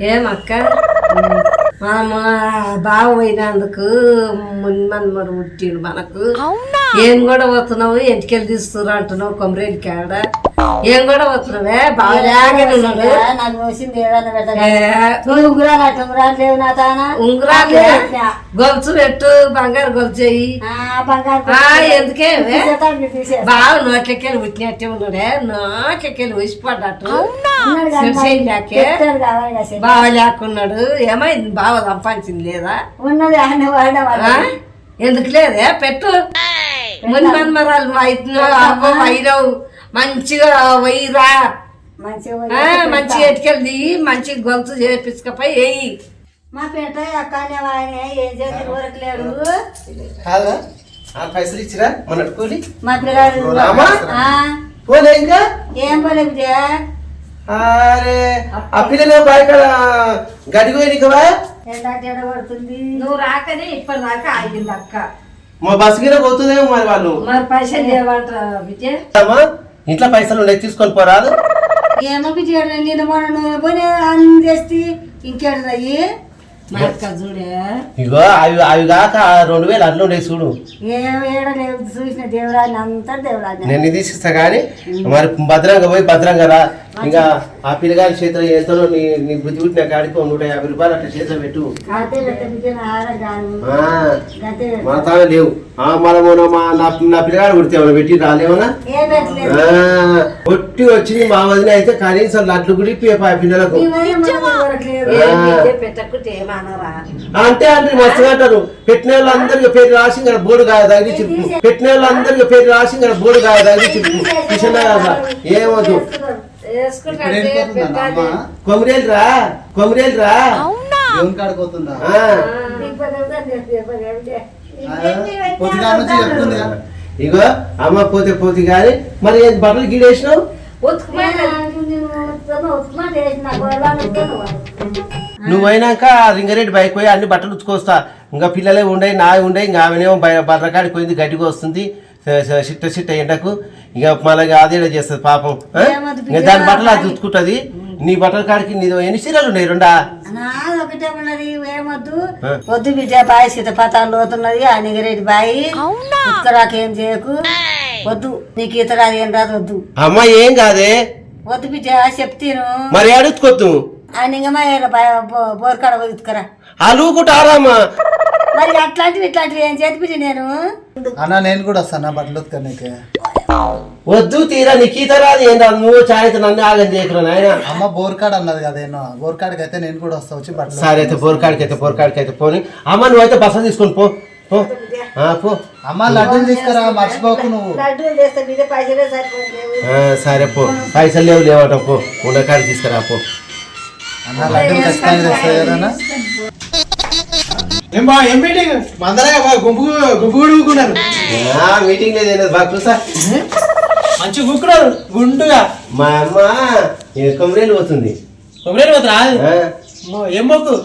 ఏమక్క? మనము బావ పోయినందుకు మన్మడు పుట్టిండు మనకు. ఏం కూడా పోతున్నావు ఎంటికెళ్ళి తీస్తున్నారు అంటున్నావు కొమరేలి కాడ ఏం కూడా బాగా ఉన్నాడు నాకు వచ్చింది ఏదన్నా పెట్టగా ఏ, నువ్వు ఉంగురాలు అట్లా ఉంగురాలు లేవు నా తానా? ఉంగరాలు గొలుసు పెట్టు బంగారు గొలుసు చెయ్యి. ఆ, బంగారు ఆ, ఎందుకే. బావ నోట్లకెళ్ళి పుట్టినట్టే ఉన్నాడే. నోట్లకెళ్ళి ఉసిపడ్డట్టు. బావ లేకున్నాడు. ఏమైంది బావ సంపాదించింది లేదా? ఉన్నది? ఎందుకు లేదే? పెట్టు. ముని మన్మరాలు మంచిగా వైరా మంచిగా ఆ, మంచిగా ఎట్టుకెళ్ళి మంచిగా గొంతు చేపించకపోయి వేయి మా పేట అక్కనే ఆయన ఏం ఊరకలేడు పైసలు ఇచ్చిరా? మన కూలి మా పిల్లగాడు రామా? ఆ, పోలే ఇంకా? ఏం విజయ అరే ఆ పిల్లలు బయట గడికి పోయినవా పడుతుంది? నువ్వు రాకనే ఇప్పటిదాకా ఆగింది అక్క. మా బస్ గిర పోతుందేమో మరి వాళ్ళు. మరి పైసలు విజయ్? ఇంట్లో పైసలు ఉన్నాయి తీసుకొని పోరాదు. ఏమో విజయ నేను మొన్న పోనీ అన్ని చేస్తే ఇంకేడున్నాయి మా అక్క చూడే. ఇగో అవి అవి కాక రెండు వేలు అట్లా ఉండే చూడు. ఏడ చూసిన దేవురాన్ని అంతా దేవురాన్ని. నేను ఇస్తా కానీ మరి భద్రంగా పోయి భద్రంగా రా. ఇంకా ఆ పిల్లగారి చేతిలో ఎంతలో నీ నీ బుద్ధి పుట్టిన కాడికి నూట యాభై రూపాయలు అట్లా చేతిలో పెట్టు. మన తానే లేవు. ఆ మన మా నా నా పిల్లగాడు పుడితే ఏమైనా పెట్టి రాలేమన్నా? ఒట్టి వచ్చింది మా వదిన అయితే కనీసం లడ్లు గుడి పిల్లలకు. అంటే అంటే మస్తుగా అంటారు. పెట్టిన వాళ్ళందరికీ పేరు రాసి ఇంకా బోర్డు కాదు తగిలించి పెట్టిన వాళ్ళందరికీ పేరు రాసి ఇంకా బోర్డు కిషన్ కదా ఏమొద్దు వేసుకుంటాడు పెట్టాలి కొమరేలు రా కొమరేలు రా దేవుని కాడికి? పొద్దుగా నుంచి చెప్తుంది. ఇగో అమ్మ పోతే పోతే కానీ మరి బట్టలు గీడేసినావు? ఉతుకుమని నువ్వు అయినాక రింగరెడ్డి బైక్ పోయి అన్ని బట్టలు ఉతుకొస్తా. ఇంకా పిల్లలే ఉండే నా ఉండే ఇంకా ఆమెనేమో బర్రకాడికి పోయింది గట్టిగా వస్తుంది సిట్ట సిట్ట ఎండకు. ఇక మళ్ళీ అదే చేస్తుంది పాపం? ఇంకా దాని బట్టలు అది ఉతుకుంటుంది. నీ బట్టల కాడికి నీ ఎన్ని చీరలు ఉన్నాయి? రెండా? ఒకటే ఉన్నది ఏమొద్దు. వద్దు బిడ్డ బాయి సీతపతాలు పోతున్నది ఆ నిగరేటి బాయి. ఉత్తరాకేం చేయకు. వద్దు. నీకు ఈత రాదు ఏం రాదు వద్దు. అమ్మ ఏం కాదే? వద్దు బిడ్డ చెప్తాను. మరి అడుగుతుకొద్దు ఆ నింగమ్మ బోర్కాడ పోయి ఉతుకరా. అలుగుకుంటారమ్మా మరి అట్లాంటివి ఇట్లాంటివి ఏం చేతి బిడ్డ నేను. అన్న నేను కూడా వస్తాను బట్టలు ఉతకనీకి? వద్దు తీరా నీకు ఈత రాదు ఏం రాదు నువ్వు చాయత నన్ను ఆగం చేయకురా నాయన. అమ్మ బోర్కాడ్ అన్నది కదా ఏమో బోర్కాడ్కి అయితే నేను కూడా వస్తా వచ్చి బట్టలు సరే అయితే బోర్కాడికి అయితే బోర్కాడికి అయితే పోని. అమ్మ నువ్వైతే బస తీసుకొని పో పో. ఆ, పో. అమ్మ లడ్డూలు తీసుకురా మర్చిపోకు నువ్వు. లడ్డూలు చేస్తే బిడ్డ పైసలే సరిపోలేదు ఆ, సరే పో. పైసలు లేవు లేవట పో. ఉండకాడికి తీసుకురా పో. అన్న లడ్డూలు ఖచ్చితంగా తెస్తాయి కదన్నా? ఏం బా ఏం మీటింగ్ మందరే గుంపు గుంపు గుడుకున్నారు ఆ, మీటింగ్ లేదు బాగా చూసా మంచి గుక్కున్నారు గుండుగా. మా అమ్మ ఈ కొమ్మరేలు పోతుంది. కొబ్బరి పోతురా ఏం మొక్కు?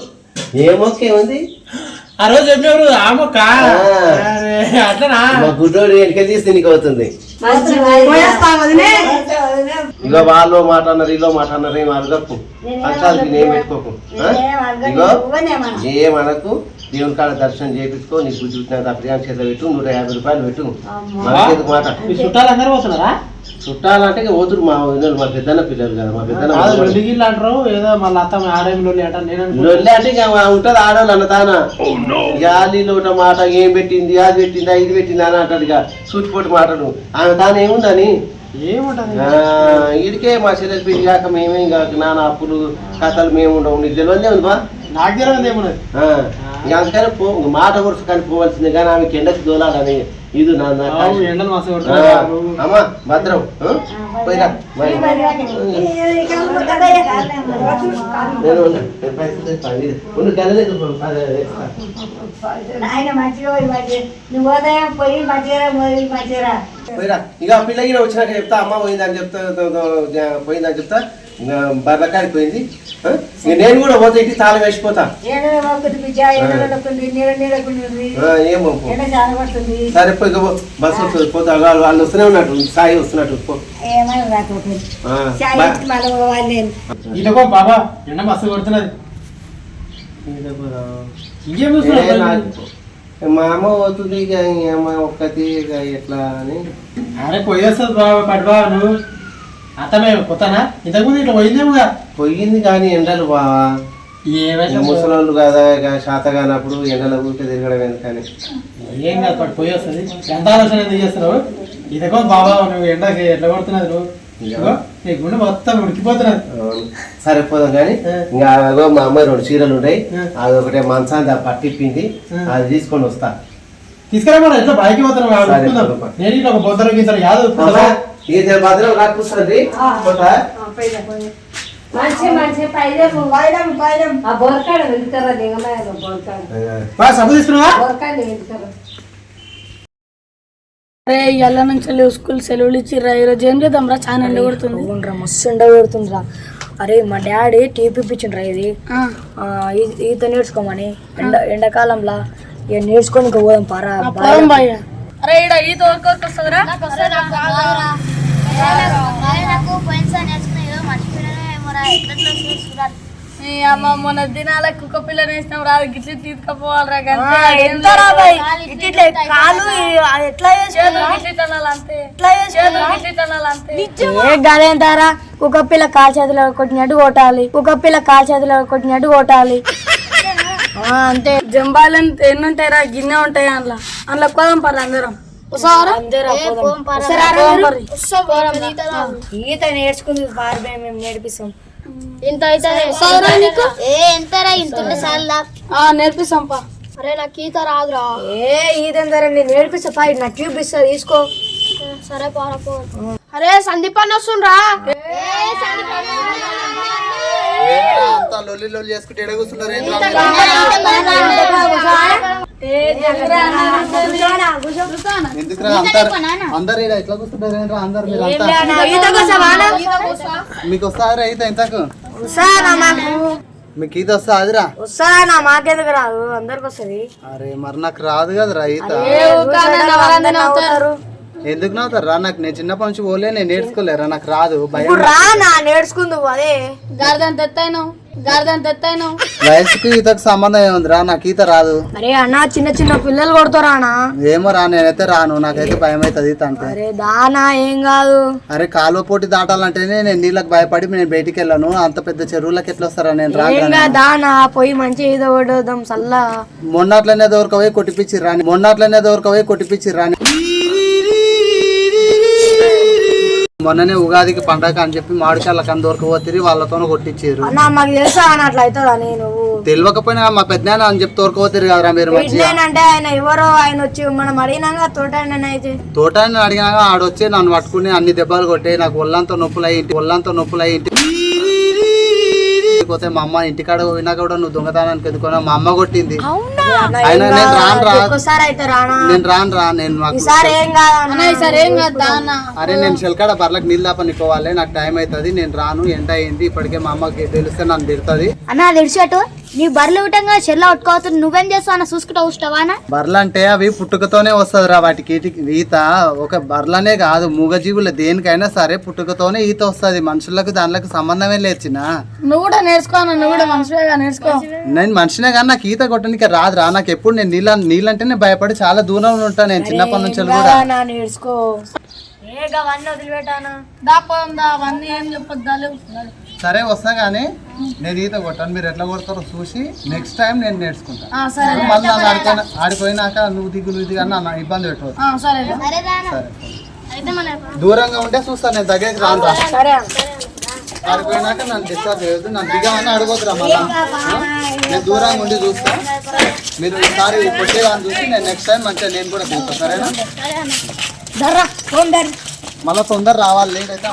ఏ మొక్క ఏముంది? ఆ రోజు చెప్పినప్పుడు ఆ మొక్క? అట్లనా? మా గుడ్డోడు వెనక తీస్తే నీకు అవుతుంది ఇగో వాళ్ళు మాట అన్నారు ఇలో మాట అన్నారు ఏం అడగకు అక్షాలకి నేను పెట్టుకోకు? ఇగో ఏమనకు? దేవుని కాడ దర్శనం చేయించుకో నీకు బుద్ధి పుట్టిన ప్రియాంక చేతిలో పెట్టు నూట యాభై రూపాయలు పెట్టు. మనకేందుకు మాట? మీ చుట్టాలు అందరూ పోతున్నారా? చుట్టాలంటే ఇక ఓతురు మా వదినలు మా పెద్దన్న పిల్లలు కదా మా పెద్దన్న మనవడు. లొల్లిగిల్లు అంటారు ఏదో మళ్ళీ అత్త అంటారు నేను. లొల్లి అంటే ఇక ఉంటది ఆడవాళ్ళు అన్న తాన? గాలిలో ఒక మాట ఏం పెట్టింది అది పెట్టిందా ఇది పెట్టిందా అని అంటాడు ఇక. సూటిపోటు మాటలు. ఆమె తాను ఏముందని? ఈడికే మా చెల్లెలు పెళ్ళి కాక మేమేం కాక నాన్న అప్పులు కథలు మేము ఉండవు. నీకు తెలియదే ఉంది బా? నాకు తెలియదు ఏమున్నది అందుకని పో మాట వరుస కానీ పోవాల్సిందే కానీ ఆమె కిందకి దోలాలని. ఇది నా నా ఆవు, కాశీ. ఎండలు మస్తు ఆ, కొడుతున్నారు. అమ్మా భద్రం ఆ? పోయిరా మరి. నేను ఉన్నా. నేను పైసలు తెస్తాను. ఇది. ఉండు, గదిలోకి పో. అదే, అదే. ఆయన మంచిగా నువ్వు ఉదయం పోయి మంచిగా పోయి మంచిగా పోయిరా ఇక పిల్లకి వచ్చినాక చెప్తా అమ్మ పోయిందని చెప్తా పోయిందని చెప్తా ఇంకా బర్రకాడికి పోయింది. ఆ? ఇంక నేను కూడా పోతే ఇంటికి తాళం వేసిపోతా. సరే పో. బస్సు వస్తుంది పోతా. వాళ్ళు వాళ్ళు వస్తూనే ఉన్నట్టు సాయి వస్తున్నట్టు ఇటకో బాబా. ఎండ మస్తు కొడుతున్నది. మా అమ్మ పోతుంది ఇక అమ్మ ఒక్కటి ఇక ఎట్లా అని. అరే పోయేస్తుంది బాబా పడి బాబా నువ్వు. అత్తమే కొత్తనా? ఇంతకుముందు ఇట్లా పోయిందేముగా పోయింది కానీ ఎండలు బావా ఏమైతే ముసలోళ్ళు కదా శాత కానప్పుడు ఎండల ఊరికే తిరగడం ఎందుకని ఏం కాదు పోయి వస్తుంది. ఎంత ఆలోచన ఎందుకు చేస్తున్నావు? ఇదిగో బాబా నువ్వు ఎండకి ఎట్లా కొడుతున్నది నువ్వు? నీ గుండె మొత్తం ఉడికిపోతున్నది. అవును. సరే పోదాం కానీ. ఇంకా అగో మా అమ్మాయి రెండు చీరలు ఉన్నాయి ఆ. అది ఒకటే మంచాన్ని పట్టిప్పింది. అది తీసుకొని వస్తా. తీసుకురామా ఎట్లా? బయకి పోతున్నావు. నేను ఇట్లా ఒక బొద్దరు గీతలు యాదవ్ ఇది దిగమాయ బొరకాడ బా సబ్బు తీసుకున్నావా? ఇవాళ నుంచి స్కూల్ సెలవులు ఇచ్చిర్రా ఈరోజు ఏం చేద్దాం రా? చాలా ఎండ కొడుతుంది అవునరా మస్తు ఎండ కొడుతుందిరా అరే మా డాడీ టీపీ ఇప్పించిండ్రా ఇది. ఈత నేర్చుకోమని. ఎండ ఎండాకాలంలో ఇక నేర్చుకొని పోదాం పారా అరే ఈడ ఈత వరకు వస్తుందిరా. అమ్మ మొన్న దినాల కుక్క పిల్ల వేసినాం రా గిట్లి తీసుకుపోవాలిరా ఎంతరా బాయ్? ఇట్లా ఇట్లా కాలు ఈ- అది ఎట్లా చేతులు గిట్లి తనాలంతే ఎట్లా చేతులు గిట్లి తనాలంతే ఏ గదేంటారా? కుక్క పిల్ల కాలు చేతిలో కొట్టినట్టు కొట్టాలి. కుక్క పిల్ల కాలు చేతిలో కొట్టినట్టు కొట్టాలి. ఆ, అంతే. జంబాలు ఎంత- ఎన్ని ఉంటాయిరా గిన్నె ఉంటాయి అందులో. అందులో కోదం అందరం. ఈత నేర్చుకుంది పారిపోయి మేము నేర్పిస్తాం. ఇంత అయితే ఏ ఎంతరా ఇంత ఉంటే చాలా ఆ, నేర్పిస్తాం పా అరే నాకు ఈత రాదురా. ఏ ఈత నేను నేర్పిస్తా. పా నా ట్యూబ్ ఇస్తా తీసుకో. సరే పోరా పో. అరే సందీప్ అన్న వస్తుండ్రా. అంతా లొల్లి లొల్లి చేసుకుంటే ఎడ కూర్చున్నారు ఏంటి ఎందుకురా అందరు ఎట్లా కూర్చుంటారు అందరు మీకు వస్తారా ఇంతకు? మాకు మీకు ఈత వస్తా అదిరా. వస్తానా మాకెందుకు రాదు? అందరికి వస్తుంది. అరే మరి నాకు రాదు కదరా ఈత. నవ్వుతారు? ఎందుకు నవ్వుతారు రా నాకు నేను చిన్నప్పటి నుంచి పోలే నేను నేర్చుకోలేరా నాకు రాదు భయం రా నా నేర్చుకుందు అదే. గార్దన్ తెత్తాయిను వయసుకు ఈతకు సంబంధం ఏముందిరా? నాకు ఈత రాదు. అరే అన్న చిన్న చిన్న పిల్లలు కొడతారా అన్న? ఏమో రా నేనైతే రాను. నాకైతే భయం అవుతుంది ఈత అంటే. అరే దానా ఏం కాదు. అరే కాలువ పోటీ దాటాలంటేనే నేను నీళ్ళకి భయపడి నేను బయటికి వెళ్ళాను అంత పెద్ద చెరువులకు ఎట్లా వస్తారా నేను? రాను దానా పోయి మంచి ఈత కొట్టేద్దాం చల్లా. మొన్నట్లనే దొరకవే కొట్టిపిచ్చి రాని మొన్నట్లనే దొరకవే కొట్టిపిచ్చి మొన్ననే ఉగాదికి పండగ అని చెప్పి మామిడికాయల కని దొరకపోతే వాళ్ళతో కొట్టించారు. అన్న మాకు తెలుసా అన్న అట్లా అవుతుందా నేను? తెలియకపోయినా మా పెద్ద అని చెప్పి దొరకపోతారు కదరా మీరు అంటే ఆయన ఎవరో ఆయన వచ్చి మనం అడిగినాక తోట అయితే. తోట అడిగినాక ఆడొచ్చి నన్ను పట్టుకుని అన్ని దెబ్బలు కొట్టే నాకు ఒళ్ళంతా నొప్పులు అయ్యి ఇంటి ఒళ్ళంతా నొప్పులు అయ్యి ఇంటి పోతే మా అమ్మ ఇంటికాడ పోయినా కూడా నువ్వు దొంగతనానికి ఎందుకున్నా మా అమ్మ కొట్టింది. అయినా నేను రాను రా. ఒక్కసారి అయితే రానా? నేను రాను రా నేను నాకు ఈసారి ఏం కాదు అన్న? సరే ఏం కాదు దానా అరే నేను శిల్కాడ బర్లకు నీళ్ళు దాపనికోవాలి నాకు టైం అవుతుంది నేను రాను ఎండ అయింది ఇప్పటికే మా అమ్మకి తెలిస్తే నన్ను తిడుతుంది. అన్న తెలిసేటు నీ బర్రెలు విటంగా చెల్ల ఉట్టుకోవచ్చు నువ్వేం చేస్తావు అన్న చూసుకుంటా బర్రెలు అంటే అవి పుట్టుకతోనే వస్తుందిరా వాటికి ఈటి- ఈత ఒక బర్రెలనే కాదు మూగజీవులు. దేనికైనా సరే పుట్టుకతోనే ఈత వస్తుంది. మనుషులకు దానిలకు సంబంధమే లేచినా నువ్వు కూడా నేర్చుకో అన్న నువ్వు కూడా మంచిగా నేర్చుకో. నేను మనిషినే కానీ నాకు ఈత కొట్టడానికి రాదురా. నాకు ఎప్పుడు నేను నీళ్ళ నీళ్ళంటేనే భయపడి చాలా దూరంలో ఉంటాను నేను చిన్నప్పటి నుంచి కూడా. నా నేర్చుకో. ఏ గవన్నీ వదిలిపెట్టానా? దా పోదాం దా అవన్నీ ఏం చెప్పొద్దాలు సరే వస్తా కానీ నేను ఈత కొట్టాను. మీరు ఎట్లా కొడతారో చూసి నెక్స్ట్ టైం నేను నేర్చుకుంటాను సరే మళ్ళీ నన్ను ఆడిపోయినా ఆడిపోయినాక నువ్వు దిగు నువ్వు దిగు అని నన్ను ఇబ్బంది పెట్టవద్దు. ఆ, సరే. దూరంగా ఉంటే చూస్తాను నేను దగ్గరికి రాను ఆడిపోయినాక నన్ను డిస్టర్బ్ చేయొద్దు. నన్ను దిగమని అడగొద్దురా మళ్ళా? నేను దూరంగా ఉండి చూస్తా. మీరు ఈసారి కొట్టేదాన్ని చూసి నేను నెక్స్ట్ టైం మంచిగా నేను కూడా దిగుతా సరేనా? మళ్ళీ తొందర రావాలి. లేట్ అయితే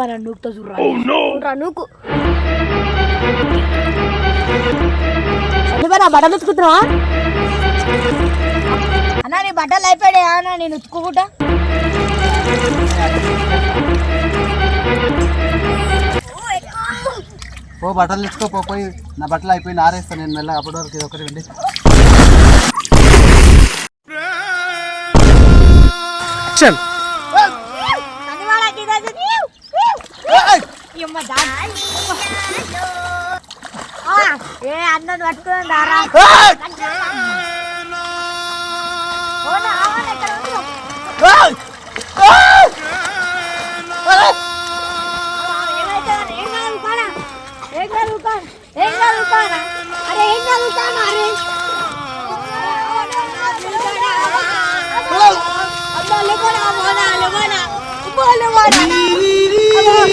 సందీపాన్ని నూకుతో చూడరా రా నువ్వు సందీపా నా బట్టలు ఉతుకుతున్నావా అన్నా నీ బట్టలు అయిపోయాయి అన్న నేను ఉతుక్కుంటా ఓ బట్టలు తెచ్చుకో పోయి నా బట్టలు అయిపోయి ఆరేస్తాను నేను మెల్లగా అప్పటి వరకు ఇది ఒకటి వెండి ఏ అన్నది పట్టుకుని దారా ఏం చదువుతాను ఏం చదువుతానా అరే ఏం చదువుతాను అరే అమ్మా లేవనా మోనా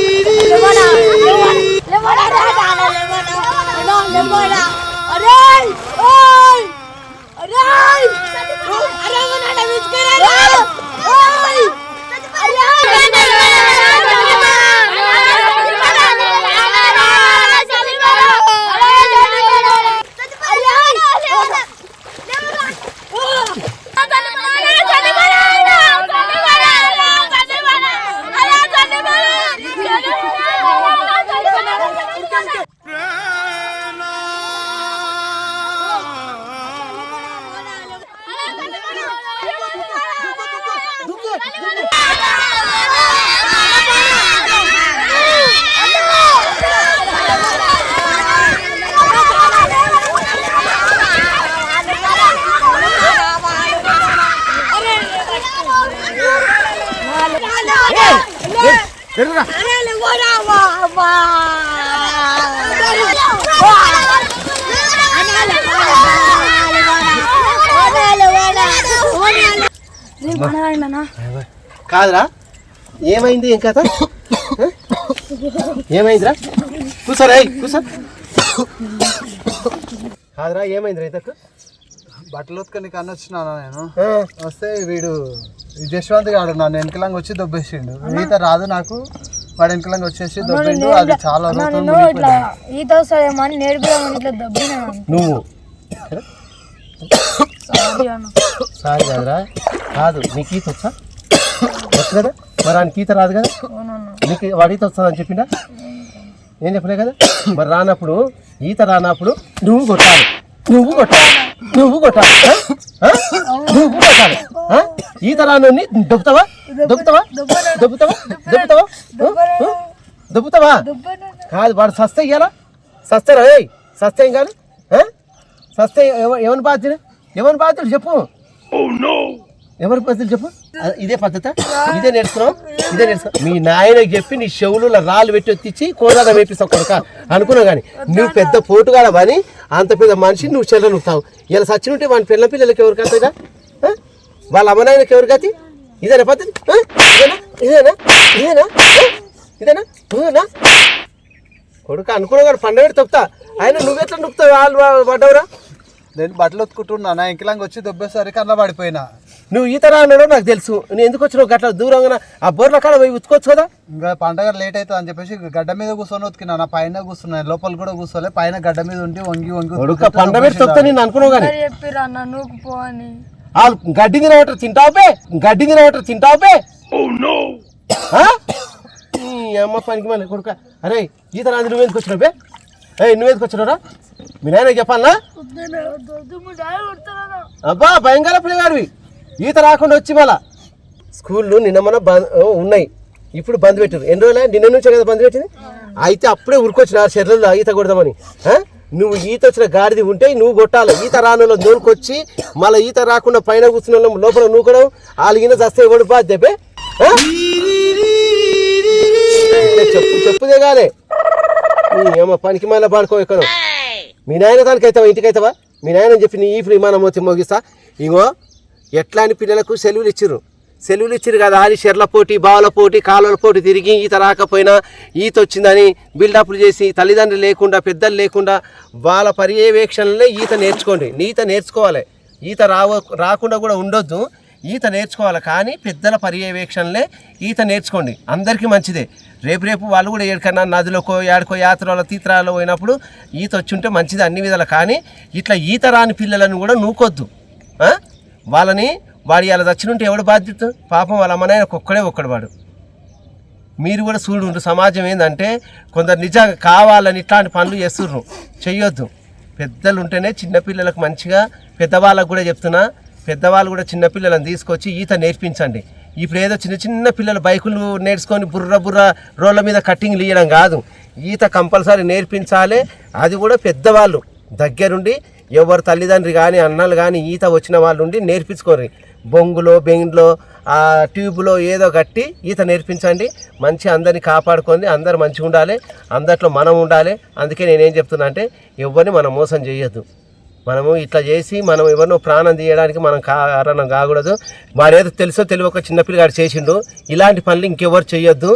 లేవనా అమ్మా లేవనా లేవనా లేవనా రానా లేవనా అన్నా లేవనా అరే ఓయ్ అరే అరే మనా విస్కరా ఓయ్ కాదురా. ఏమైంది ఆ? ఏమైందిరా? కూర్చోరా ఏయ్, కూర్చో కాదురా ఏమైంది రైతకు బట్టలు ఉతకని కన్ను వచ్చినానా నేను. వస్తే వీడు జశ్వంత్ గాడు నన్ను వెనకలంగా వచ్చి దొబ్బేసిండు. ఈత రాదు నాకు. వాడు వెనకలంగా వచ్చేసి దొబ్బిండు. అది చాలా రోజులు ఇట్లా ఈత వస్తాడేమో అని నేర్పిదామని ఇట్లా దబ్బినా. నువ్వు. సారీ అన్న. సారీ కాదురా. కాదు. నీకు ఈత వచ్చా? వచ్చు కదా? మరి ఆయనకి ఈత రాదు కదా? నీకు వాడి ఈత వస్తుందని చెప్పిండా? ఏం చెప్పలే కదా? మరి రానప్పుడు ఈత రానప్పుడు నువ్వు కొట్టాలి. నువ్వు కొట్టాలి. నువ్వు కొట్టాలి? నువ్వు కొట్టాలి? ఈత రాను దొబ్బుతావా? దొబ్బుతావా? దొబ్బుతావా? దొబ్బుతావా? దొబ్బుతావా? కాదు వాడు సస్తే ఇయ్యాలా? సస్తేరా ఏయ్ సస్తే ఏం కాదు? సస్తే ఎవ- ఎవరి బాధ్యుడు ఎవరి బాధ్యుడు చెప్పు. ఎవరి పద్ధతి చెప్పు? ఇదే పద్ధత? ఇదే నేర్చుకున్నావు? ఇదే నేర్చుకున్నావు? మీ నాయనకి చెప్పి నీ చెవులు రాళ్ళు పెట్టి ఎత్తిచ్చి కోదాడ వేపిస్తావు కొడుక. అనుకున్నావు కానీ నువ్వు పెద్ద పోటుగాడ అని అంత పెద్ద మనిషి నువ్వు చెల్లనుకుతావు ఇలా సచ్చినుంటే వాని పిల్ల పిల్లలకి ఎవరు కథగా వాళ్ళ అమ్మనాయనకి ఎవరు గతి ఇదేనా పద్ధతి? ఇదేనా? ఇదేనా? ఇదేనా? ఇదేనా? కొడుకు అనుకున్నావు కానీ పండగ తొక్తా ఆయన నువ్వెట్లా నొక్కుతావు? వాళ్ళు పడ్డవురా నేను బట్టలు ఉతుకుంటున్నా నా వెనకలంగా వచ్చి దొబ్బేసరికి అలా పడిపోయినా. నువ్వు ఈత రానో నాకు తెలుసు. నేను ఎందుకు వచ్చినావు? గట్ల దూరంగా ఆ బోర్ల కాడ పోయి ఉతుకోవచ్చు కదా? ఇంకా పండగ లేట్ అవుతుంది అని చెప్పేసి గడ్డ మీద కూర్చొని ఉతికినా. నా పైన కూర్చున్నా. లోపల కూడా కూర్చోలే. పైన గడ్డ మీద ఉండి వంగి వంగి కొడుక ఉతుకుతుంటే పండ పెట్టి తొక్తా నేను అనుకున్నావు కానీ. చెప్పిరా నువ్వు పో అని. వాళ్ళు గడ్డి తినవట తింటావుపే గడ్డి తినవట తింటావుపే? ఈ అమ్మ పనికి మళ్ళీ కొడుక. అరే ఈత రాజు నువ్వెందుకు వచ్చినావు బే ఏ నువ్వెందుకు వచ్చినావురా? మీ నాయన చెప్పాలనా? అబ్బా భయంకర పిల్లగాడివి. ఈత రాకుండా వచ్చి మళ్ళా. స్కూళ్ళు నిన్న మన బంద్ ఓ, ఉన్నాయి. ఇప్పుడు బంద్ పెట్టారు ఎన్ని రోజులు? నిన్న నుంచే కదా బంద్ పెట్టింది? అయితే అప్పుడే ఉరికొచ్చిన ఆ చెర్లలో ఈత కొడదామని? నువ్వు ఈత వచ్చిన గాడిది ఉంటే నువ్వు కొట్టాలి. ఈత రానులో నూరుకొచ్చి మళ్ళీ ఈత రాకుండా పైన కూర్చున్న వాళ్ళం లోపల నూకడం ఆలిగిన చస్తే ఎవడు బాధ చెప్పే? చెప్పు చెప్పు దిగాలే ఏమో పనికి మళ్ళీ పాడుకో ఇక్కడ. మీ నాయన దానికి అవుతావా ఇంటికి అవుతావా మీ నాయన చెప్పి నీ ఈ విమానం వచ్చి మోగిస్తా. ఇగో ఎట్లాంటి పిల్లలకు సెలవులు ఇచ్చిర్రు? సెలవులు ఇచ్చిర్రు కదా ఆది చెర్ల పోటీ బావుల పోటీ కాలువల పోటీ తిరిగి ఈత రాకపోయినా ఈత వచ్చిందని బిల్డప్లు చేసి తల్లిదండ్రులు లేకుండా పెద్దలు లేకుండా వాళ్ళ పర్యవేక్షణలే ఈత నేర్చుకోండి. ఈత నేర్చుకోవాలి. ఈత రావ రాకుండా కూడా ఉండొద్దు. ఈత నేర్చుకోవాలి కానీ పెద్దల పర్యవేక్షణలే ఈత నేర్చుకోండి. అందరికీ మంచిదే. రేపు రేపు వాళ్ళు కూడా ఎక్కడికన్నా నదులకో యాడకో యాత్రలో తీత్రాలో పోయినప్పుడు ఈత వచ్చుంటే మంచిది అన్ని విధాలు. కానీ ఇట్లా ఈత రాని పిల్లలను కూడా నూకొద్దు. వాళ్ళని వాడు ఇలా చచ్చినుంటే ఎవడు బాధ్యత? పాపం వాళ్ళ అమ్మనాయన ఒక్కడే ఒక్కడు వాడు. మీరు కూడా చూడు సమాజం ఏంటంటే కొందరు నిజంగా కావాలని ఇట్లాంటి పనులు చేస్తుర్రు. చెయ్యొద్దు. పెద్దలు ఉంటేనే చిన్నపిల్లలకు మంచిగా పెద్దవాళ్ళకు కూడా చెప్తున్నా. పెద్దవాళ్ళు కూడా చిన్నపిల్లలను తీసుకొచ్చి ఈత నేర్పించండి. ఇప్పుడు ఏదో చిన్న చిన్న పిల్లలు బైకులు నేర్చుకొని బుర్ర బుర్ర రోడ్ల మీద కట్టింగ్లు ఇవ్వడం కాదు. ఈత కంపల్సరీ నేర్పించాలి. అది కూడా పెద్దవాళ్ళు దగ్గరుండి ఎవరు తల్లిదండ్రి కానీ అన్నలు కానీ ఈత వచ్చిన వాళ్ళు ఉండి నేర్పించుకోరు బొంగులో బెంగులో ఆ ట్యూబ్లో ఏదో కట్టి ఈత నేర్పించండి. మంచి అందరిని కాపాడుకొని అందరు మంచిగా ఉండాలి. అందట్లో మనం ఉండాలి. అందుకే నేనేం చెప్తున్నా అంటే ఎవరిని మనం మోసం చేయొద్దు. మనము ఇట్లా చేసి మనం ఎవరినో ప్రాణం తీయడానికి మనం కారణం కాకూడదు. వాడేదో తెలుసో తెలియక చిన్నపిల్లగాడు చేసిండు. ఇలాంటి పనులు ఇంకెవరు చేయొద్దు.